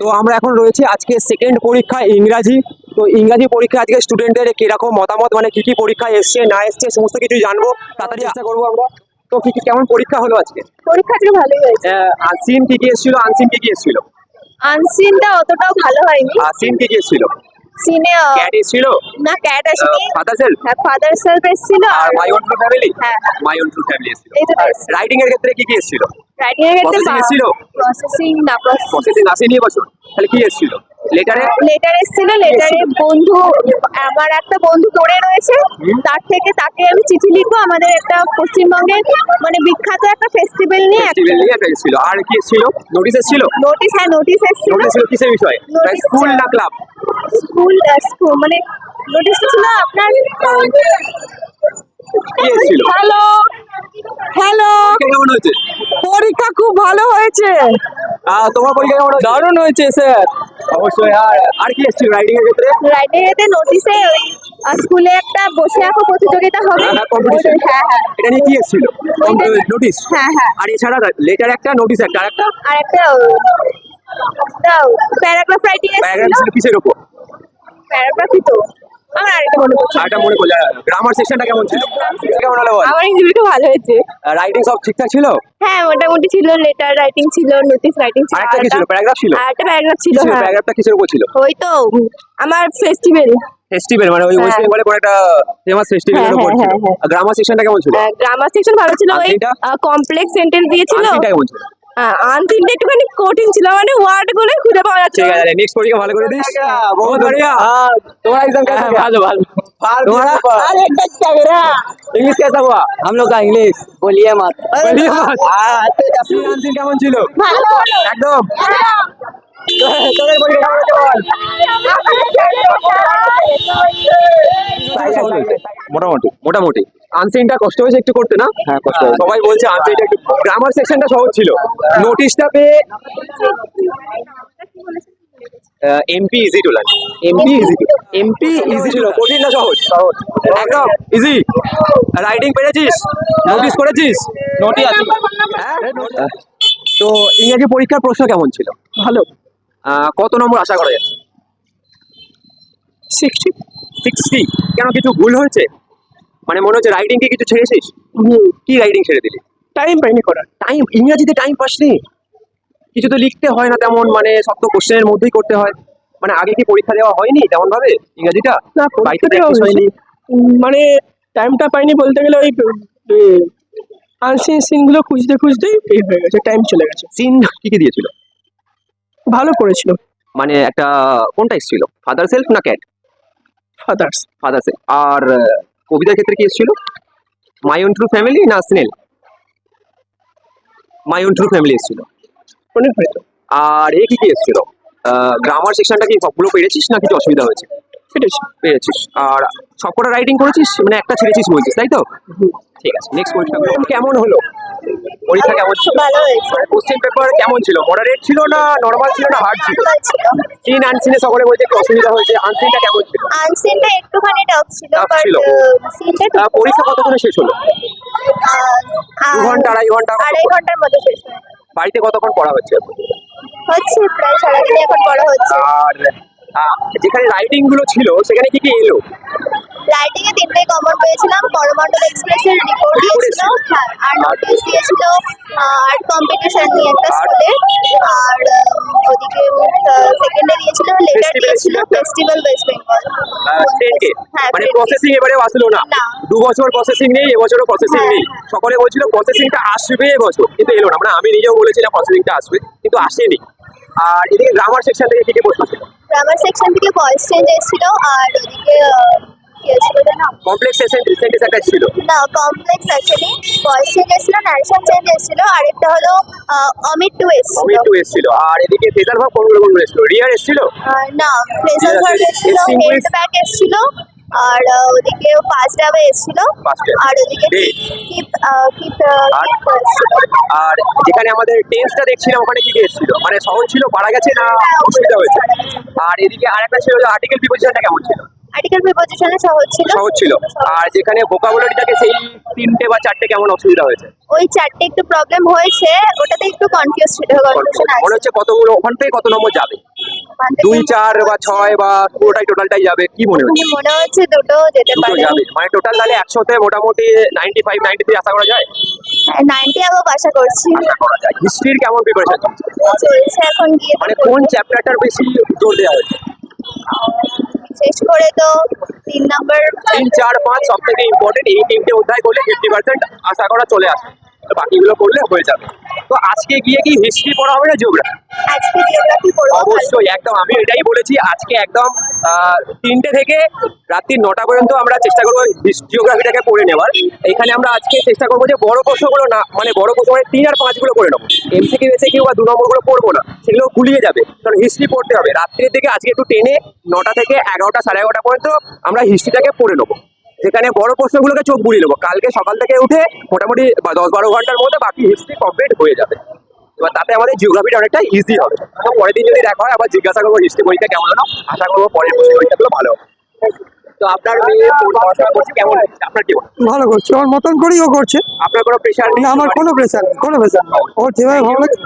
তো আমরা এখন রয়েছি আজকে সেকেন্ড পরীক্ষা ইংরাজি। তো ইংরাজি পরীক্ষা আজকে স্টুডেন্টদের কীরকম মতামত মানে কি কি পরীক্ষা এসছে না এসছে সমস্ত কিছু জানব। তাড়াতাড়ি চেষ্টা করব আমরা। তো কি কি কেমন পরীক্ষা হলো আজকে? পরীক্ষা আজকে ভালোই হয়েছে। আনসিন কি কি এসেছিল? আনসিন কি কি এসেছিল? আনসিনটা অতটাও ভালো হয়নি। আনসিন কি কি এসেছিল? সিনে ক্যাট এসেছিল? না ক্যাট আসেনি। ফাদার সেলফ হ্যাঁ ফাদার সেলফ এসেছিল আর মাই ওন ফ্যামিলি হ্যাঁ মাই ওন টু ফ্যামিলি এসেছিল। রাইটিং এর ক্ষেত্রে কি কি এসেছিল? রাইটিং এর ক্ষেত্রে এসেছিল? প্রসেসিং না প্রসেসিং আসেনি এবছর। তাহলে কি এসেছিল? লেটারে লেটার এসেছিল লেটারে বন্ধু আমার একটা বন্ধু পড়ে রয়েছে। তার থেকে তাকে আমি চিঠি লিখব। আমাদের একটা পশ্চিমবঙ্গের মানে বিখ্যাত একটা ফেস্টিভ্যাল নিয়ে ফেস্টিভ্যাল নিয়ে একটা এসেছিল আর কি এসেছিল নোটিস এসেছিল? নোটিশ হ্যাঁ নোটিশ এসেছিল। নোটিস ছিল কিসের বিষয়ে? স্কুল না ক্লাব স্কুল স্কুল মানে নোটিশটা ছিল আপনার হ্যালো হ্যালো কেমন হয়েছে? পরীক্ষা খুব ভালো হয়েছে। তোমার পরীক্ষা কেমন দারুণ হয়েছে স্যার অবশ্যই আর আর কি এসেছিল রাইটিং এর ক্ষেত্রে? রাইডে এতে নোটিশে ওই স্কুলে একটা বসে আঁকো প্রতিযোগিতা হবে। হ্যাঁ কম্পিটিশন হ্যাঁ হ্যাঁ। এটা নিয়ে কি এসেছিল? নোটিস হ্যাঁ হ্যাঁ। আর এছাড়া লেটার একটা নোটিস একটা আর একটা আর একটা প্যারাগ্রাফ রাইটিং এসেছিল। কিসের উপর? প্যারাগ্রাফই তো। আমার আরেকটা মনে পড়ছে। আর মনে করলে গ্রামার সেকশনটা কেমন ছিল? কেমন হলো বল? আমার ইংরেজিটা ভালো হয়েছে। রাইটিং সব ঠিকঠাক ছিল? হ্যাঁ মোটামুটি ছিল। লেটার রাইটিং ছিল নোটিশ রাইটিং ছিল আর কি ছিল? প্যারাগ্রাফ ছিল? আর প্যারাগ্রাফ ছিল হ্যাঁ। প্যারাগ্রাফটা কিসের উপর ছিল? ওই তো আমার ফেস্টিভ্যাল ফেস্টিভ্যাল মানে ওই ওয়েস্ট হ্যাঁ। বেঙ্গলে কোনো একটা ফেমাস ফেস্টিভ্যালের হ্যাঁ, উপর ছিল। হ্যাঁ। গ্রামার সেকশনটা কেমন ছিল? গ্রামার সেকশন ভালো ছিল। ওই কমপ্লেক্স সেন্টেন্স দিয়েছিল। কেমন ছিল? আনতিনটা একটুখানি কঠিন ছিল। মানে ওয়ার্ডগুলো খুঁজে পাওয়া ঠিক না। আছে নেক্সট পরীক্ষা ভালো করে দিস বহুত বড়িয়া তোমার एग्जाम कैसा गया भालो भालो तुम्हारा इंग्लिश कैसा हुआ हम लोग का इंग्लिश बोलिए मत বলিয়ে মত আনসিন আনসিন কেমন ছিল ভালো একদম তোদের পরীক্ষা কেমন হয়েছে বল মোটামুটি মোটামুটি আনসিনটা কষ্ট হয়েছে একটু করতে না হ্যাঁ, কষ্ট হয়েছে। সবাই বলছে আনসিনটা একটু গ্রামার সেকশনটা সহজ ছিল নোটিশটা পেয়ে MP easy to learn MP easy MP easy ছিল কঠিন না সহজ। সহজ। একদম। ইজি রাইটিং পেরেছিস? নোটিস করেছিস? নোটি আছে। হ্যাঁ? তো ইংরেজি পরীক্ষার প্রশ্ন কেমন ছিল? ভালো। কত নম্বর আশা করা? যাচ্ছে সিক্সটি সিক্সটি কেন কিছু ভুল হয়েছে? মানে মনে হচ্ছে রাইটিং কি কিছু ছেড়েছিস? কি রাইটিং ছেড়ে দিলি? টাইম পাইনি করার। টাইম ইংরেজিতে টাইম পাসনি? কিছু তো লিখতে হয় না তেমন মানে সব তো কোশ্চেনের মধ্যেই করতে হয়। মানে আগে কি পরীক্ষা দেওয়া হয়নি তেমন ভাবে ইংরেজিটা? না বাড়িতে। উম, মানে টাইমটা পাইনি বলতে গেলে ওই আনসিন সিনগুলো খুঁজতে খুঁজতেই এই হয়ে গেছে টাইম চলে গেছে। সিন কি কি দিয়েছিল? ভালো করেছিল। মানে একটা কোনটা এসেছিল? ফাদার সেলফ না ক্যাট ফাদার্স ফাদার সেলফ আর কবিতার ক্ষেত্রে কি এসেছিল? মাই ওন ট্রু ফ্যামিলি না snail my own true family এসেছিল। অনেক হয়েছে। আর এ কি কি এসেছিল? গ্রামার সেকশনটা কি সবগুলো পেরেছিস না কিছু অসুবিধা হয়েছে? পেরেছিস আর সবকটা রাইটিং করেছিস? মানে একটা ছেড়েছিস বলছিস তাই তো? ঠিক আছে নেক্সট পরীক্ষা কেমন হলো? পরীক্ষা কেমন ছিল? কোশ্চেন পেপার কেমন ছিল? মডারেট ছিল না নর্মাল ছিল না হার্ড ছিল? সিন আনসিনে সকলে বলছে একটু অসুবিধা হয়েছে। আনসিনটা কেমন ছিল? আনসিনটা একটুখানি টাফ ছিল ছিল। সিনটা পরীক্ষা কতক্ষণে শেষ হলো? দু ঘণ্টা আড়াই ঘণ্টা? আড়াই ঘণ্টার মধ্যে শেষ হয় বাড়িতে কতক্ষণ পড়া হচ্ছে? হচ্ছে প্রায় সারাদিন এখন পড়া হচ্ছে। আর যেখানে রাইটিংগুলো ছিল সেখানে কি কি এলো? রাইটিং এ তিনটে কমন পেয়েছিলাম পরমণ্ডল এক্সপ্রেসের রিপোর্ট দিয়েছিল। হ্যাঁ, আর নোটিশ দিয়েছিল আর্ট কম্পিটিশন নিয়ে একটা স্কুলে আর ওদিকে সেকেন্ডে দিয়েছিল লেটার দিয়েছিল ফেস্টিভ্যাল ওয়েস্ট বেঙ্গল হ্যাঁ মানে প্রসেসিং এবারে আসলো না। দু বছর প্রসেসিং নেই এবছরও প্রসেসিং হ্যাঁ। নেই। সকলে বলছিল প্রসেসিংটা আসবে এবছর কিন্তু এলো না। মানে আমি নিজেও বলেছিলাম প্রসেসিংটা আসবে কিন্তু আসেনি। আর এদিকে গ্রামার সেকশন থেকে কি কি প্রশ্ন ছিল? গ্রামার সেকশন থেকে ভয়েস চেঞ্জ এসেছিল আর ওদিকে এসেছিল জানো কমপ্লেক্স সেন্টেন্স একটা ছিল না কমপ্লেক্স অ্যাকচুয়ালি ভয়েস এসেছিল ন্যারেশন চেঞ্জ এসেছিল আরেকটা হলো অমিট টু এসেছিল। অমিট টু এসেছিল। আর এদিকে ফেজার ভাব কোনগুলো কোনগুলো এসেছিল রিয়ার এসেছিল? আর না প্রেজার Yeah, এসেছিল হেড ব্যাক এসেছিল আর ওদিকে ডাবে এসেছিল আর ওদিকে আর? যেখানে আমাদের টেন্সটা দেখছিলাম ওখানে কি এসেছিল? মানে সহজ ছিল পারা গেছে না অসুবিধা হয়েছে? আর এদিকে আরেকটা ছিল আর্টিকেল কেমন ছিল? আর্টিকেল প্রিপোজিশনে সহজ ছিল সহজ ছিল। আর যেখানে ভোকাবুলারি থাকে সেই তিনটে বা চারটে কেমন অসুবিধা হয়েছে? ওই চারটে একটু প্রবলেম হয়েছে ওটাতে একটু কনফিউজ ছিল কনফিউশন আছে। মনে হচ্ছে কতগুলো ওখান থেকে কত নম্বর যাবে? দুই চার বা ছয় বা পুরোটাই টোটালটাই যাবে কি মনে হচ্ছে? মনে হচ্ছে দুটো যেতে পারে। যাবে মানে টোটাল তাহলে একশোতে মোটামুটি নাইনটি ফাইভ নাইনটি থ্রি আশা করা যায়? নাইনটি আবার আশা করছি। আশা করা যায়। হিস্ট্রির কেমন প্রিপারেশন চলছে? এখন গিয়ে মানে কোন চ্যাপ্টারটার বেশি জোর দেওয়া হয়েছে? শেষ করে তো তিন নাম্বার তিন, চার, পাঁচ, সব থেকে ইম্পর্টেন্ট এই তিনটে উদ্ধার করলে ফিফটি পার্সেন্ট আশা করা চলে আসে। তো বাকিগুলো করলে হয়ে যাবে। তো আজকে গিয়ে কি হিস্ট্রি পড়া হবে না জিওগ্রাফি আজকে জিওগ্রাফি পড়ব অবশ্যই একদম। আমি এটাই বলেছি আজকে একদম তিনটে থেকে রাত্রি নটা পর্যন্ত আমরা চেষ্টা করব জিওগ্রাফিটাকে পড়ে নেওয়ার। এখানে আমরা আজকে চেষ্টা করব যে বড় প্রশ্নগুলো না মানে বড় প্রশ্ন মানে তিন আর পাঁচগুলো করে নেব। এমসি এমসিকিউ এসে কেউ বা দু নম্বরগুলো পড়ব না সেগুলো গুলিয়ে যাবে। কারণ হিস্ট্রি পড়তে হবে। রাত্রির দিকে আজকে একটু টেনে নটা থেকে এগারোটা সাড়ে এগারোটা পর্যন্ত আমরা হিস্ট্রিটাকে পড়ে নেব। যেখানে বড় প্রশ্নগুলোকে চোখ বুলিয়ে নেব। কালকে সকাল থেকে উঠে মোটামুটি দশ বারো ঘণ্টার মধ্যে বাকি হিস্ট্রি কমপ্লিট হয়ে যাবে। এবার তাতে আমাদের জিওগ্রাফিটা অনেকটা ইজি হবে। তো পরের দিন যদি দেখা হয় আবার জিজ্ঞাসা করব হিস্ট্রি পরীক্ষা কেমন হলো? আশা করব পরের পরীক্ষাগুলো ভালো হবে। তো আপনার মেয়ে পড়াশোনা করছে কেমন হচ্ছে? আপনার কি ভালো করছে। ওর মতন করেই ও করছে। আপনার কোনো প্রেশার নেই? আমার কোনো প্রেশার নেই কোনো প্রেশার নেই। ওর যেভাবে ভালো লাগে